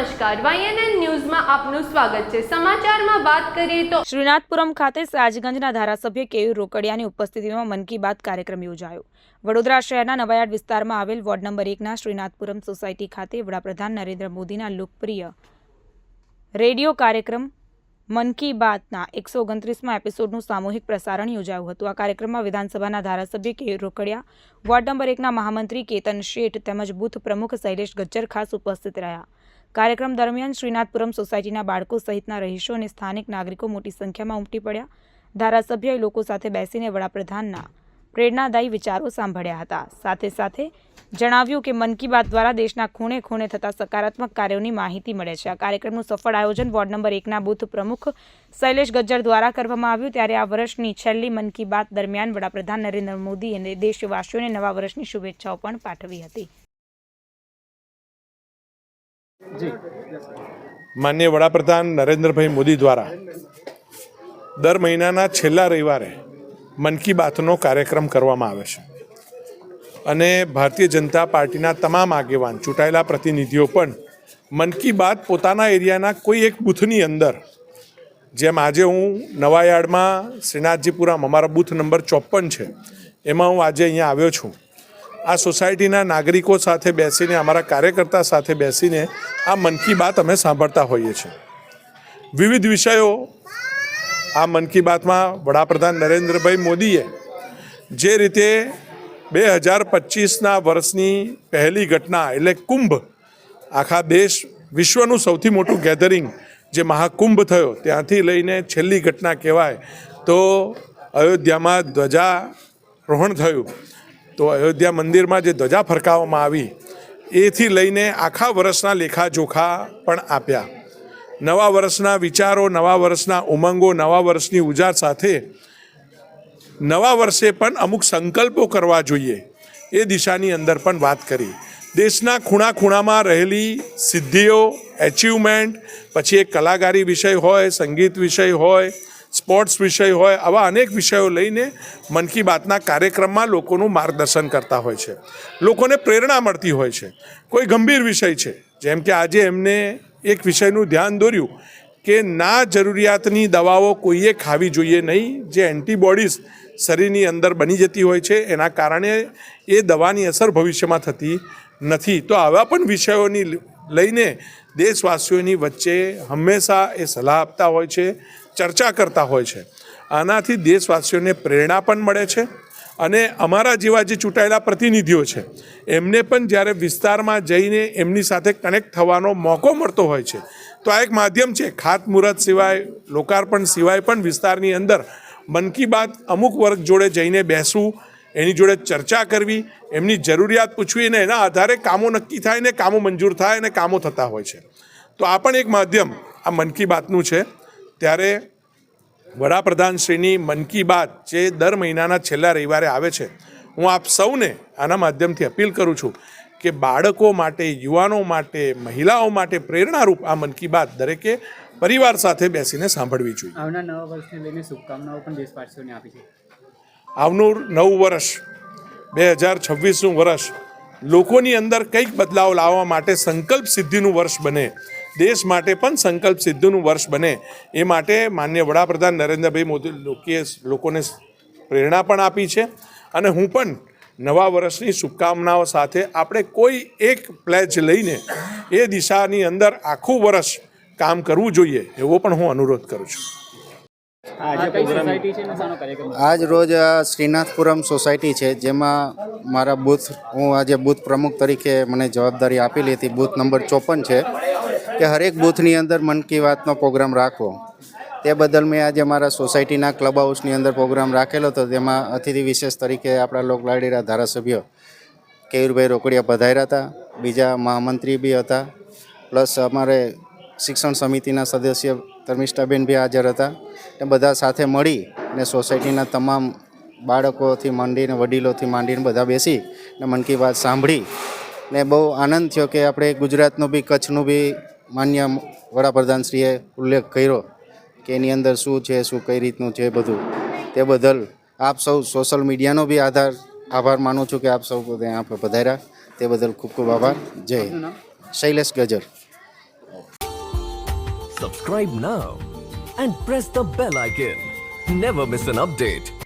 નમસ્કાર. વાયએનએન ન્યૂઝમાં આપનું સ્વાગત છે. સમાચારમાં વાત કરીએ તો શ્રીનાથપુરમ ખાતે સાજગંજના ધારાસભ્ય કેયુ રોકડિયાની ઉપસ્થિતિમાં મન કી બાત કાર્યક્રમ યોજાયો. વડોદરા શહેરના નવાયાર્ડ વિસ્તારમાં આવેલ વોર્ડ નંબર એકના શ્રીનાથપુરમ સોસાયટી ખાતે વડાપ્રધાન નરેન્દ્ર મોદીના લોકપ્રિય રેડિયો કાર્યક્રમ મન કી બાતના એકસો ઓગણત્રીસમાં એપિસોડનું સામૂહિક પ્રસારણ યોજાયું હતું. આ કાર્યક્રમમાં વિધાનસભાના ધારાસભ્ય કે. રોકડિયા, વોર્ડ નંબર એકના મહામંત્રી કેતન શેઠ તેમજ બુથ પ્રમુખ શૈલેષ ગજ્જર ખાસ ઉપસ્થિત રહ્યા. કાર્યક્રમ દરમિયાન શ્રીનાથપુરમ સોસાયટીના બાળકો સહિતના રહીશો અને સ્થાનિક નાગરિકો મોટી સંખ્યામાં ઉમટી પડ્યા. ધારાસભ્યએ લોકો સાથે બેસીને વડાપ્રધાનના પ્રેરણાદાયી વિચારો સાંભળ્યા હતા. સાથે સાથે જણાવ્યું કે મન કી બાત દ્વારા દેશના ખૂણે ખૂણે થતા સકારાત્મક કાર્યોની માહિતી મળે છે. આ કાર્યક્રમનું સફળ આયોજન વોર્ડ નંબર એકના બૂથ પ્રમુખ શૈલેષ ગજ્જર દ્વારા કરવામાં આવ્યું. ત્યારે આ વર્ષની છેલ્લી મન કી બાત દરમિયાન વડાપ્રધાન નરેન્દ્ર મોદી અને દેશવાસીઓને નવા વર્ષની શુભેચ્છાઓ પણ પાઠવી હતી. માનનીય વડાપ્રધાન નરેન્દ્રભાઈ મોદી દ્વારા દર મહિનાના છેલ્લા રવિવારે મન કી બાતનો કાર્યક્રમ કરવામાં આવે છે. અને ભારતીય જનતા પાર્ટીના તમામ આગેવાન, ચૂંટાયેલા પ્રતિનિધિઓ પણ મન કી બાત પોતાના એરિયાના કોઈ એક બૂથની અંદર, જેમ આજે હું નવાયાર્ડમાં શ્રીનાથજીપુરામ, અમારો બૂથ નંબર ચોપન છે, એમાં હું આજે અહીંયા આવ્યો છું. આ સોસાયટીના નાગરિકો સાથે બેસીને, અમારા કાર્યકર્તા સાથે બેસીને આ મન કી બાત અમે સાંભળતા હોઈએ છીએ. વિવિધ વિષયો આ મન કી બાતમાં વડાપ્રધાન નરેન્દ્રભાઈ મોદીએ જે રીતે બે હજાર પચીસના વર્ષની પહેલી ઘટના એટલે કુંભ આખા દેશ વિશ્વનું સૌથી મોટું ગેધરિંગ જે મહાકુંભ થયો, ત્યાંથી લઈને છેલ્લી ઘટના કહેવાય, તો અયોધ્યામાં ધ્વજારોહણ થયું. તો અયોધ્યા મંદિરમાં જે ધ્વજા ફરકાવવામાં આવી, એથી લઈને આખા વર્ષના લેખાજોખા પણ આપ્યા. નવા વર્ષના વિચારો, નવા વર્ષના ઉમંગો, નવા વર્ષની ઉજાર સાથે નવા વર્ષે પણ અમુક સંકલ્પો કરવા જોઈએ. એ દિશાની અંદર પણ વાત કરી. દેશના ખૂણા ખૂણામાં રહેલી સિદ્ધિઓ એચિવમેન્ટ પછી એક કલાકારી વિષય હોય, સંગીત વિષય હોય સ્પોર્ટ્સ વિષય હોય, આવા અનેક વિષયો લઈને મન કી બાતના કાર્યક્રમમાં લોકોનું માર્ગદર્શન કરતા હોય છે. લોકોને પ્રેરણા મળતી હોય છે. કોઈ ગંભીર વિષય છે. જેમ કે આજે એમને એક વિષયનું ધ્યાન દોર્યું કે ના જરૂરિયાતની દવાઓ કોઈએ ખાવી જોઈએ નહીં. જે એન્ટીબોડીઝ શરીરની અંદર બની જતી હોય છે, એના કારણે એ દવાની અસર ભવિષ્યમાં થતી નથી. તો આવા પણ વિષયોની લઈને દેશવાસીઓની વચ્ચે હંમેશા એ સલાહ આપતા હોય છે. ચર્ચા કરતા હોય છે. આનાથી દેશવાસીઓને પ્રેરણા પણ મળે છે અને અમારા જેવા જે ચૂંટાયેલા પ્રતિનિધિઓ છે, એમને પણ જ્યારે વિસ્તારમાં જઈને એમની સાથે કનેક્ટ થવાનો મોકો મળતો હોય છે, તો આ એક માધ્યમ છે. ખાતમુહૂર્ત સિવાય, લોકાર્પણ સિવાય પણ વિસ્તારની અંદર મન કી બાત અમુક વર્ગ જોડે જઈને બેસવું, એની જોડે ચર્ચા કરવી, એમની જરૂરિયાત પૂછવી અને એના આધારે કામો નક્કી થાય ને કામો મંજૂર થાય અને કામો થતા હોય છે. તો આ પણ એક માધ્યમ આ મન કી બાતનું છે. ત્યારે વડાપ્રધાન શ્રીની મન કી બાત જે દર મહિનાના છેલ્લા રવિવારે આવે છે હું આપ સૌને આના માધ્યમથી અપીલ કરું છું કે બાળકો માટે યુવાનો માટે મહિલાઓ માટે પ્રેરણારૂપ આ મન કી બાત દરેકે પરિવાર સાથે બેસીને સાંભળવી જોઈએ. આવનાર નવા વર્ષને લઈને શુભકામનાઓ પણ દેશવાસીઓને આપી છે. આવનું નવું વર્ષ બે હજાર છવ્વીસનું વર્ષ લોકોની અંદર કંઈક બદલાવ લાવવા માટે સંકલ્પ સિદ્ધિનું વર્ષ બને દેશ માટે પણ સંકલ્પ સિદ્ધુનું વર્ષ બને. એ માટે માન્ય વડાપ્રધાન નરેન્દ્રભાઈ મોદી લોકોએ લોકોને પ્રેરણા પણ આપી છે. અને હું પણ નવા વર્ષની શુભકામનાઓ સાથે આપણે કોઈ એક પ્લેજ લઈને એ દિશાની અંદર આખું વર્ષ કામ કરવું જોઈએ એવો પણ હું અનુરોધ કરું છું. આજે કઈ સોસાયટી છે ને? શાનો કાર્યક્રમ? આજ રોજ આ શ્રીનાથપુરમ સોસાયટી છે જેમાં મારા બૂથ હું આજે બૂથ પ્રમુખ તરીકે મને જવાબદારી આપેલી હતી બૂથ નંબર ચોપન છે. કે હરેક બૂથની અંદર મન કી વાતનો પ્રોગ્રામ રાખવો. તે બદલ મેં આજે મારા સોસાયટીના ક્લબ હાઉસની અંદર પ્રોગ્રામ રાખેલો હતો. તેમાં અતિથિ વિશેષ તરીકે આપણા લોકલાડીરા ધારાસભ્ય કેયુરભાઈ રોકડિયા પધાર્યા હતા. બીજા મહામંત્રી બી હતા. પ્લસ અમારે શિક્ષણ સમિતિના સદસ્ય ધર્મિષ્ઠાબેન બી હાજર હતા. એ બધા સાથે મળી ને સોસાયટીના તમામ બાળકોથી માંડીને વડીલોથી માંડીને બધા બેસી ને મન કી વાત સાંભળી. ને બહુ આનંદ થયો કે આપણે ગુજરાતનું બી, કચ્છનું બી માન્ય વડાપ્રધાનશ્રીએ ઉલ્લેખ કર્યો કે એની અંદર શું છે શું કઈ રીતનું છે બધું. તે બદલ આપ સૌ સોશિયલ મીડિયાનો બી આધાર આભાર માનું છું કે આપ સૌ ત્યાં આપણે પધાર્યા. તે બદલ ખૂબ ખૂબ આભાર. Jay Shailesh Gajar. Subscribe now and press the bell icon never miss an update.